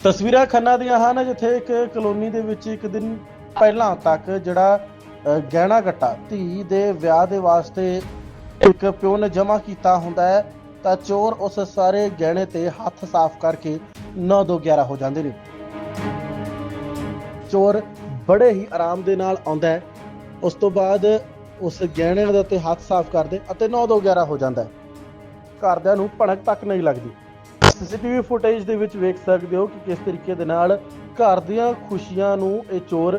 ਤਸਵੀਰਾਂ ਖੰਨਾ ਦੀਆਂ ਹਨ, ਜਿੱਥੇ ਇੱਕ ਕਲੋਨੀ ਦੇ ਵਿੱਚ ਇੱਕ ਦਿਨ ਪਹਿਲਾਂ ਤੱਕ ਜਿਹੜਾ ਗਹਿਣਾ ਗੱਟਾ, ਧੀ ਦੇ ਵਿਆਹ ਦੇ ਵਾਸਤੇ ਇੱਕ ਪਿਓ ਨੇ ਜਮ੍ਹਾਂ ਕੀਤਾ ਹੁੰਦਾ ਹੈ, ਤਾਂ ਚੋਰ ਉਸ ਸਾਰੇ ਗਹਿਣੇ ਤੇ ਹੱਥ ਸਾਫ਼ ਕਰਕੇ 9 ਦੋ 11 ਹੋ ਜਾਂਦੇ ਨੇ। ਚੋਰ ਬੜੇ ਹੀ ਆਰਾਮ ਦੇ ਨਾਲ ਆਉਂਦਾ ਹੈ, ਉਸ ਤੋਂ ਬਾਅਦ ਉਸ ਗਹਿਣਿਆਂ ਦੇ ਉੱਤੇ ਹੱਥ ਸਾਫ਼ ਕਰਦੇ ਅਤੇ 9 ਦੋ 11 ਹੋ ਜਾਂਦਾ ਹੈ। ਘਰਦਿਆਂ ਨੂੰ ਭਣਕ ਤੱਕ ਨਹੀਂ ਲੱਗਦੀ। ਸੀਸੀਟੀਵੀ ਫੁਟੇਜ ਦੇ ਵਿੱਚ ਵੇਖ ਸਕਦੇ ਹੋ ਕਿ ਕਿਸ ਤਰੀਕੇ ਦੇ ਨਾਲ ਘਰ ਦੀਆਂ ਖੁਸ਼ੀਆਂ ਨੂੰ ਇਹ ਚੋਰ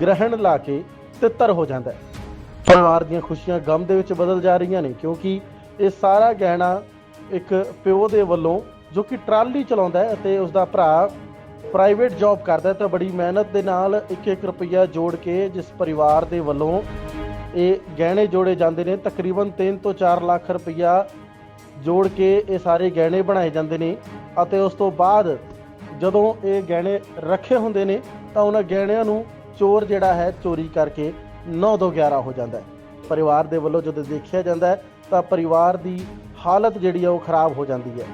ਗ੍ਰਹਿਣ ਲਾ ਕੇ ਤਿੱਤਰ ਹੋ ਜਾਂਦਾ ਹੈ। ਪਰਿਵਾਰ ਦੀਆਂ ਖੁਸ਼ੀਆਂ ਗਮ ਦੇ ਵਿੱਚ ਬਦਲ ਜਾ ਰਹੀਆਂ ਨੇ ਕਿਉਂਕਿ ਇਹ ਸਾਰਾ ਗਹਿਣਾ ਇੱਕ ਪਿਓ ਦੇ ਵੱਲੋਂ ਜੋ ਕਿ ਟਰਾਲੀ ਚਲਾਉਂਦਾ ਹੈ ਅਤੇ ਉਸ ਦਾ ਭਰਾ ਪ੍ਰਾਈਵੇਟ ਜੌਬ ਕਰਦਾ ਹੈ ਤਾਂ ਬੜੀ ਮਿਹਨਤ ਦੇ ਨਾਲ ਇੱਕ ਇੱਕ ਰੁਪਈਆ ਜੋੜ ਕੇ ਜਿਸ ਪਰਿਵਾਰ ਦੇ ਵੱਲੋਂ ਇਹ ਗਹਿਣੇ ਜੋੜੇ ਜਾਂਦੇ ਨੇ, ਤਕਰੀਬਨ 3 ਤੋਂ 4 ਲੱਖ ਰੁਪਈਆ ਜੋੜ ਕੇ ਇਹ ਸਾਰੇ ਗਹਿਣੇ ਬਣਾਏ ਜਾਂਦੇ ਨੇ ਅਤੇ ਉਸ ਤੋਂ ਬਾਅਦ ਜਦੋਂ ਇਹ ਗਹਿਣੇ ਰੱਖੇ ਹੁੰਦੇ ਨੇ ਤਾਂ ਉਹਨਾਂ ਗਹਿਣਿਆਂ ਨੂੰ ਚੋਰ ਜਿਹੜਾ ਹੈ ਚੋਰੀ ਕਰਕੇ 9 ਤੋਂ 11 ਹੋ ਜਾਂਦਾ ਹੈ। ਪਰਿਵਾਰ ਦੇ ਵੱਲੋਂ ਜਦੋਂ ਦੇਖਿਆ ਜਾਂਦਾ ਹੈ ਤਾਂ ਪਰਿਵਾਰ ਦੀ ਹਾਲਤ ਜਿਹੜੀ ਹੈ ਉਹ ਖਰਾਬ ਹੋ ਜਾਂਦੀ ਹੈ।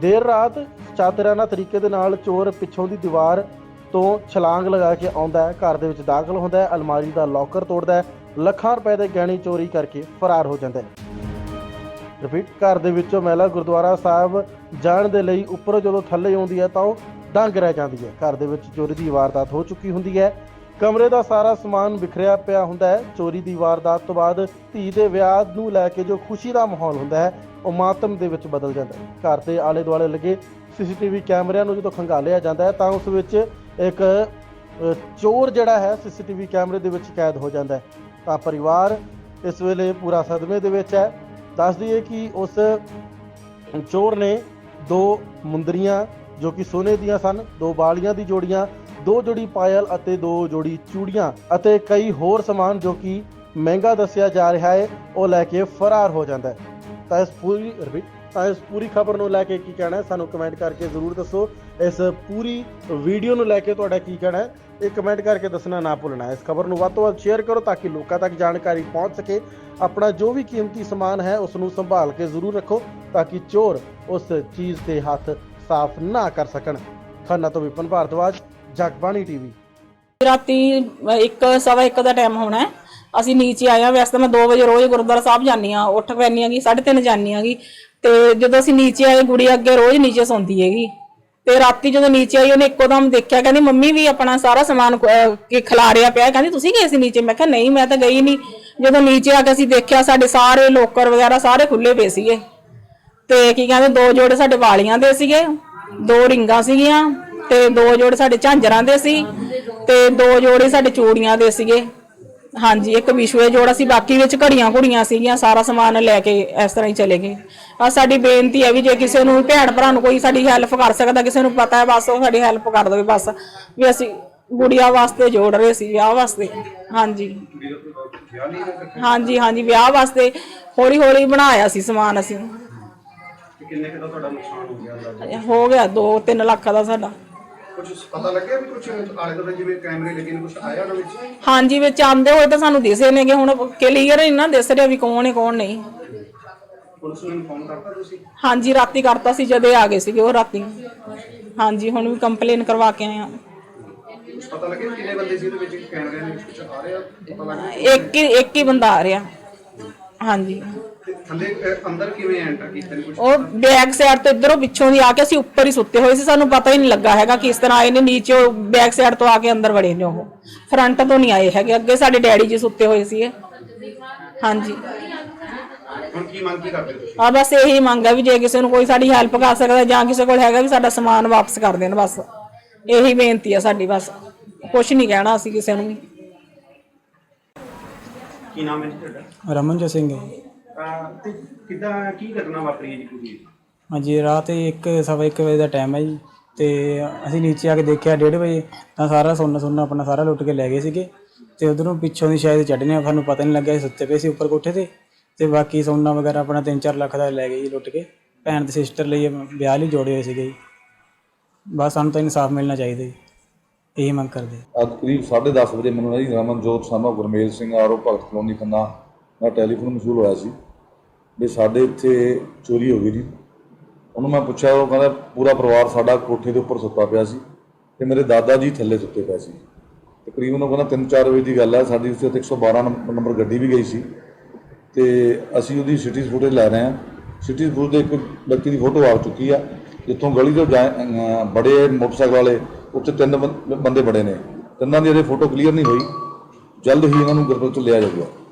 ਦੇਰ ਰਾਤ ਚਾਤਰਾਨਾ ਤਰੀਕੇ ਦੇ ਨਾਲ ਚੋਰ ਪਿੱਛੋਂ ਦੀ ਦੀਵਾਰ ਤੋਂ ਛਲਾਂਗ ਲਗਾ ਕੇ ਆਉਂਦਾ ਹੈ, ਘਰ ਦੇ ਵਿੱਚ ਦਾਖਲ ਹੁੰਦਾ ਹੈ, ਅਲਮਾਰੀ ਦਾ ਲੌਕਰ ਤੋੜਦਾ ਹੈ, ਲੱਖਾਂ ਰੁਪਏ ਦੇ ਗਹਿਣੇ ਚੋਰੀ ਕਰਕੇ ਫਰਾਰ ਹੋ ਜਾਂਦਾ ਹੈ। ਰਿਪੀਟ ਘਰ ਦੇ ਵਿੱਚੋਂ ਮਹਿਲਾ ਗੁਰਦੁਆਰਾ ਸਾਹਿਬ ਜਾਣ ਦੇ ਲਈ ਉੱਪਰੋਂ ਜਦੋਂ ਥੱਲੇ ਆਉਂਦੀ ਹੈ ਤਾਂ ਉਹ ਡੰਗ ਰਹਿ ਜਾਂਦੀ ਹੈ। ਘਰ ਦੇ ਵਿੱਚ ਚੋਰੀ ਦੀ ਵਾਰਦਾਤ ਹੋ ਚੁੱਕੀ ਹੁੰਦੀ ਹੈ। ਕਮਰੇ ਦਾ ਸਾਰਾ ਸਮਾਨ ਵਿਖਰਿਆ ਪਿਆ ਹੁੰਦਾ ਹੈ। ਚੋਰੀ ਦੀ ਵਾਰਦਾਤ ਤੋਂ ਬਾਅਦ ਧੀ ਦੇ ਵਿਆਹ ਨੂੰ ਲੈ ਕੇ ਜੋ ਖੁਸ਼ੀ ਦਾ ਮਾਹੌਲ ਹੁੰਦਾ ਹੈ, ਉਹ ਮਾਤਮ ਦੇ ਵਿੱਚ ਬਦਲ ਜਾਂਦਾ ਹੈ। ਘਰ ਦੇ ਆਲੇ ਦੁਆਲੇ ਲੱਗੇ ਸੀਸੀਟੀਵੀ ਕੈਮਰਿਆਂ ਨੂੰ ਜਦੋਂ ਖੰਗਾਲਿਆ ਜਾਂਦਾ ਹੈ, ਤਾਂ ਉਸ ਵਿੱਚ ਇੱਕ ਚੋਰ ਜਿਹੜਾ ਹੈ, ਸੀਸੀਟੀਵੀ ਕੈਮਰੇ ਦੇ ਵਿੱਚ ਕੈਦ ਹੋ ਜਾਂਦਾ ਹੈ। ਤਾਂ ਪਰਿਵਾਰ ਇਸ ਵੇਲੇ ਪੂਰਾ ਸਦਮੇ ਦੇ ਵਿੱਚ ਹੈ। ਦੱਸ ਦਈਏ ਕਿ ਉਸ ਚੋਰ ਨੇ ਦੋ ਮੁੰਦਰੀਆਂ, ਜੋ ਕਿ ਸੋਨੇ ਦੀਆਂ ਸਨ, ਦੋ ਬਾਲੀਆਂ ਦੀ ਜੋੜੀਆਂ, ਦੋ ਜੋੜੀ ਪਾਇਲ ਅਤੇ ਦੋ ਜੋੜੀ ਚੂੜੀਆਂ ਅਤੇ ਕਈ ਹੋਰ ਸਮਾਨ ਜੋ ਕਿ ਮਹਿੰਗਾ ਦੱਸਿਆ ਜਾ ਰਿਹਾ ਹੈ, ਉਹ ਲੈ ਕੇ ਫਰਾਰ ਹੋ ਜਾਂਦਾ ਹੈ। ਤਾਂ ਇਸ ਪੂਰੀ ਰਿਪੀਟ ਤਾਂ ਇਸ ਪੂਰੀ ਖਬਰ ਨੂੰ ਲੈ ਕੇ ਕੀ ਕਹਿਣਾ ਹੈ? ਸਾਨੂੰ ਕਮੈਂਟ ਕਰਕੇ ਜ਼ਰੂਰ ਦੱਸੋ। ਇਸ ਪੂਰੀ ਵੀਡੀਓ ਨੂੰ ਲੈ ਕੇ ਤੁਹਾਡਾ ਕੀ ਕਹਿਣਾ ਹੈ? ਇਹ ਕਮੈਂਟ ਕਰਕੇ ਦੱਸਣਾ ਨਾ ਭੁੱਲਣਾ। ਇਸ ਖਬਰ ਨੂੰ ਵੱਧ ਤੋਂ ਵੱਧ ਸ਼ੇਅਰ ਕਰੋ ਤਾਂ ਕਿ ਲੋਕਾਂ ਤੱਕ ਜਾਣਕਾਰੀ ਪਹੁੰਚ ਸਕੇ। ਆਪਣਾ ਜੋ ਵੀ ਕੀਮਤੀ ਸਮਾਨ ਹੈ, ਉਸ ਨੂੰ ਸੰਭਾਲ ਕੇ ਜ਼ਰੂਰ ਰੱਖੋ ਤਾਂ ਕਿ ਚੋਰ ਉਸ ਚੀਜ਼ ਤੇ ਹੱਥ ਸਾਫ਼ ਨਾ ਕਰ ਸਕਣ। ਖੰਨਾ ਤੋਂ ਵਿਪਨ ਭਾਰਦਵਾਜ, ਜਗਬਾਣੀ ਟੀਵੀ। ਰਾਤੀ ਇੱਕ, ਸਵਾ ਇੱਕ ਦਾ ਟਾਈਮ ਹੋਣਾ ਹੈ। ਅਸੀਂ ਨੀਚੇ ਆਏ ਆ ਵੈਸੇ ਤਾਂ ਮੈਂ 2 ਵਜੇ ਰੋਜ਼ ਗੁਰਦੁਆਰਾ ਸਾਹਿਬ ਜਾਂਦੀ ਆ ਉੱਠ ਪੈਣੀ ਆਗੀ 3:30 ਜਾਂਦੀ ਆਗੀ ਤੇ ਜਦੋਂ ਅਸੀਂ ਨੀਚੇ ਆਏ, ਗੁੜੀ ਅੱਗੇ ਰੋਜ਼ ਨੀਚੇ ਸੌਂਦੀ ਹੈਗੀ। ਤੇ ਰਾਤੀ ਜਦੋਂ ਨੀਚੇ ਆਈ, ਉਹਨੇ ਇੱਕੋ ਦਮ ਦੇਖਿਆ, ਕਹਿੰਦੀ, ਮੰਮੀ ਵੀ ਆਪਣਾ ਸਾਰਾ ਸਮਾਨ ਕਿ ਖਿਲਾਰਿਆ ਪਿਆ ਕਹਿੰਦੀ, ਤੁਸੀਂ ਗਏ ਸੀ ਨੀਚੇ? ਮੈਂ ਕਿਹਾ, ਨਹੀਂ, ਮੈਂ ਤਾਂ ਗਈ ਨਹੀਂ। ਜਦੋਂ ਨੀਚੇ ਆ ਕੇ ਅਸੀਂ ਦੇਖਿਆ, ਸਾਡੇ ਸਾਰੇ ਲੋਕਰ ਵਗੈਰਾ ਸਾਰੇ ਖੁੱਲੇ ਪਏ ਸੀਗੇ। ਤੇ ਕੀ ਕਹਿੰਦੇ, ਦੋ ਜੋੜੇ ਸਾਡੇ ਵਾਲੀਆਂ ਦੇ ਸੀਗੇ, ਦੋ ਰਿੰਗਾਂ ਸੀਗੀਆਂ, ਤੇ ਦੋ ਜੋੜੇ ਸਾਡੇ ਝਾਂਜਰਾਂ ਦੇ ਸੀ, ਤੇ ਦੋ ਜੋੜੇ ਸਾਡੇ ਚੂੜੀਆਂ ਦੇ ਸੀਗੇ। ਹਾਂਜੀ ਇੱਕ ਵਿਸ਼ਵੇ ਜੋੜਾ ਸੀ ਬਾਕੀ ਵਿੱਚ ਘੜੀਆਂ ਘੁੜੀਆਂ ਸੀਗੀਆਂ ਸਾਰਾ ਸਮਾਨ ਲੈ ਕੇ ਇਸ ਤਰ੍ਹਾਂ ਹੀ ਚਲੇ ਗਏ। ਆ ਸਾਡੀ ਬੇਨਤੀ ਹੈ ਵੀ ਜੇ ਕਿਸੇ ਨੂੰ ਭੈਣ ਭਰਾ ਨੂੰ ਕੋਈ ਸਾਡੀ ਹੈਲਪ ਕਰ ਸਕਦਾ ਕਿਸੇ ਨੂੰ ਪਤਾ ਹੈ ਬਸ ਉਹ ਸਾਡੀ ਹੈਲਪ ਕਰ ਦੇਵੇ ਬਸ ਵੀ ਅਸੀਂ ਗੁੜੀਆ ਵਾਸਤੇ ਜੋੜ ਰਹੇ ਸੀ ਵਿਆਹ ਵਾਸਤੇ। ਹਾਂਜੀ। ਹਾਂਜੀ ਹਾਂਜੀ ਵਿਆਹ ਵਾਸਤੇ ਹੌਲੀ ਹੌਲੀ ਬਣਾਇਆ ਸੀ ਸਮਾਨ ਅਸੀਂ। ਕਿੰਨੇ ਕੁ ਦਾ ਤੁਹਾਡਾ ਨੁਕਸਾਨ ਹੋ ਗਿਆ? ਹੋ ਗਿਆ 2-3 ਲੱਖ ਦਾ ਸਾਡਾ। ਕੁਝ ਪਤਾ ਲੱਗਿਆ ਵੀ ਕੁਝ ਆਲੇ ਦੁਆਲੇ ਜਿਵੇਂ ਕੈਮਰੇ ਲੱਗੇ ਨੇ ਕੁਝ ਆਇਆ ਉਹਨਾਂ ਵਿੱਚ? ਹਾਂਜੀ ਵਿੱਚ ਆਂਦੇ ਹੋਏ ਤਾਂ ਸਾਨੂੰ ਦਿਸੇ ਨੇਗੇ ਹੁਣ ਕਲੀਅਰ ਨਹੀਂ ਨਾ ਦਿਸ ਰਿਹਾ ਵੀ ਕੌਣ ਹੈ ਕੌਣ ਨਹੀਂ। ਪੁਲਿਸ ਨੂੰ ਇਨਫੋਰਮ ਕਰਤਾ ਤੁਸੀਂ? ਹਾਂਜੀ ਰਾਤੀ ਕਰਤਾ ਸੀ ਜਦੋਂ ਇਹ ਆ ਗਏ ਸੀਗੇ ਉਹ ਰਾਤੀ। ਹਾਂਜੀ ਹੁਣ ਵੀ ਕੰਪਲੇਨ ਕਰਵਾ ਕੇ ਆਏ ਆ ਕੁਝ ਪਤਾ ਲੱਗਿਆ ਕਿੰਨੇ ਬੰਦੇ ਸੀ ਇਹਦੇ ਵਿੱਚ ਕੈਮਰੇ ਦੇ ਵਿੱਚ ਕੁਝ ਆ ਰਿਹਾ ਪਤਾ ਲੱਗਿਆ? ਇੱਕ ਹੀ ਇੱਕ ਹੀ ਬੰਦਾ ਆ ਰਿਹਾ। ਹਾਂਜੀ। ਥੱਲੇ ਅਹ, ਅੰਦਰ ਕਿਵੇਂ ਐਂਟਰ ਕੀਤਾ ਨੇ ਕੁਝ ਉਹ ਬੈਕ ਸਾਈਡ ਤੋਂ ਇਧਰੋਂ ਪਿੱਛੋਂ ਦੀ ਆ ਕੇ ਅਸੀਂ ਉੱਪਰ ਹੀ ਸੁੱਤੇ ਹੋਏ ਸੀ ਸਾਨੂੰ ਪਤਾ ਹੀ ਨਹੀਂ ਲੱਗਾ ਹੈਗਾ ਕਿਸ ਤਰ੍ਹਾਂ ਆਏ ਨੇ ਨੀਚੇ ਬੈਕ ਸਾਈਡ ਤੋਂ ਆ ਕੇ ਅੰਦਰ ਵੜੇ ਨੇ ਉਹ। ਫਰੰਟ ਤੋਂ ਨਹੀਂ ਆਏ ਹੈਗੇ ਅੱਗੇ ਸਾਡੇ ਡੈਡੀ ਜੀ ਸੁੱਤੇ ਹੋਏ ਸੀਗੇ। ਹਾਂਜੀ। ਹੁਣ ਕੀ ਮੰਗ ਕੀ ਕਰਦੇ ਤੁਸੀਂ? ਆ ਬਸ ਇਹੀ ਮੰਗ ਹੈ ਵੀ ਜੇ ਕਿਸੇ ਨੂੰ ਕੋਈ ਸਾਡੀ ਹੈਲਪ ਕਰ ਸਕਦਾ ਜਾਂ ਕਿਸੇ ਕੋਲ ਹੈਗਾ ਵੀ ਸਾਡਾ ਸਮਾਨ ਵਾਪਸ ਕਰ ਦੇਣ ਬਸ। ਇਹੀ ਬੇਨਤੀ ਹੈ ਸਾਡੀ ਬਸ। ਕੁਝ ਨਹੀਂ ਕਹਿਣਾ ਅਸੀਂ ਕਿਸੇ ਨੂੰ ਵੀ। ਕੀ ਨਾਮ ਹੈ ਜੀ ਤੁਹਾਡਾ? ਰਮਨਜੋਤ ਸਿੰਘ ਹੈ ਜੀ। ਅਹ, ਤੇ ਕਿੱਦਾਂ ਕੀ ਘਟਨਾ ਵਾਪਰੀ ਹੈ ਜੀ ਪੂਰੀ? ਹਾਂਜੀ ਰਾਤ ਇੱਕ ਸਵਾ ਇੱਕ ਵਜੇ ਦਾ ਟਾਈਮ ਹੈ ਜੀ। ਤੇ ਅਸੀਂ ਨੀਚੇ ਆ ਕੇ ਦੇਖਿਆ 1:30 ਵਜੇ ਤਾਂ ਸਾਰਾ ਸੋਨਾ ਸੋਨਾ ਆਪਣਾ ਸਾਰਾ ਲੁੱਟ ਕੇ ਲੈ ਗਏ ਸੀਗੇ। ਤੇ ਉਧਰੋਂ ਪਿੱਛੋਂ ਦੀ ਸ਼ਾਇਦ ਚੜ੍ਹਨੇ ਸਾਨੂੰ ਪਤਾ ਨਹੀਂ ਲੱਗਿਆ ਅਸੀਂ ਸੁੱਤੇ ਪਏ ਸੀ ਉੱਪਰ ਕੋਠੇ ਤੇ। ਤੇ ਬਾਕੀ ਸੋਨਾ ਵਗੈਰਾ ਆਪਣਾ 3-4 ਲੱਖ ਦਾ ਲੈ ਗਏ ਜੀ ਲੁੱਟ ਕੇ। ਭੈਣ ਤੇ ਸਿਸਟਰ ਲਈ ਵਿਆਹ ਲਈ ਜੋੜੇ ਹੋਏ ਸੀਗੇ ਜੀ। ਬਸ ਸਾਨੂੰ ਤਾਂ ਇਨਸਾਫ ਮਿਲਣਾ ਚਾਹੀਦਾ ਜੀ। ਇਹੀ ਮੰਗ ਕਰਦੇ ਅੱਜ ਕਰੀਬ 10:30 ਵਜੇ ਮੈਨੂੰ ਨਾ ਜੀ ਰਮਨਜੋਤ ਸਾਨਾ ਗੁਰਮੇਲ ਸਿੰਘ ਆਰੋ ਭਗਤ ਕਲੋਨੀ ਖੰਨਾ ਦਾ ਟੈਲੀਫੋਨ ਮਸੂਲ ਹੋਇਆ ਸੀ। ਵੀ ਸਾਡੇ ਇੱਥੇ ਚੋਰੀ ਹੋ ਗਈ ਜੀ। ਉਹਨੂੰ ਮੈਂ ਪੁੱਛਿਆ, ਉਹ ਕਹਿੰਦਾ ਪੂਰਾ ਪਰਿਵਾਰ ਸਾਡਾ ਕੋਠੇ ਦੇ ਉੱਪਰ ਸੁੱਤਾ ਪਿਆ ਸੀ ਤੇ ਮੇਰੇ ਦਾਦਾ ਜੀ ਥੱਲੇ ਸੁੱਤੇ ਪਏ ਸੀ। ਤਕਰੀਬਨ ਉਹ ਕਹਿੰਦਾ 3-4 ਵਜੇ ਦੀ ਗੱਲ ਹੈ, ਸਾਡੀ ਉਸ ਤੇ 112 ਨੰਬਰ ਨੰਬਰ ਗੱਡੀ ਵੀ ਗਈ ਸੀ। ਤੇ ਅਸੀਂ ਉਹਦੀ ਸਿਟੀਜ਼ ਫੁਟੇਜ ਲੈ ਰਹੇ ਹਾਂ। ਸਿਟੀਜ਼ ਫੁਟੇਜ ਦੇ ਇੱਕ ਵਿਅਕਤੀ ਦੀ ਫੋਟੋ ਆ ਚੁੱਕੀ ਆ, ਜਿੱਥੋਂ ਗਲੀ ਤੋਂ ਜਾ- ਬੜੇ ਮੋਟਰਸਾਈਕਲ ਵਾਲੇ, ਉੱਥੇ ਤਿੰਨ ਬੰਦੇ ਬੜੇ ਨੇ। ਤਿੰਨਾਂ ਦੀ ਇਹਦੇ ਫੋਟੋ ਕਲੀਅਰ ਨਹੀਂ ਹੋਈ। ਜਲਦ ਹੀ ਇਹਨਾਂ ਨੂੰ ਗ੍ਰਿਫਤਾਰ ਚ ਲਿਆ ਜਾਊਗਾ।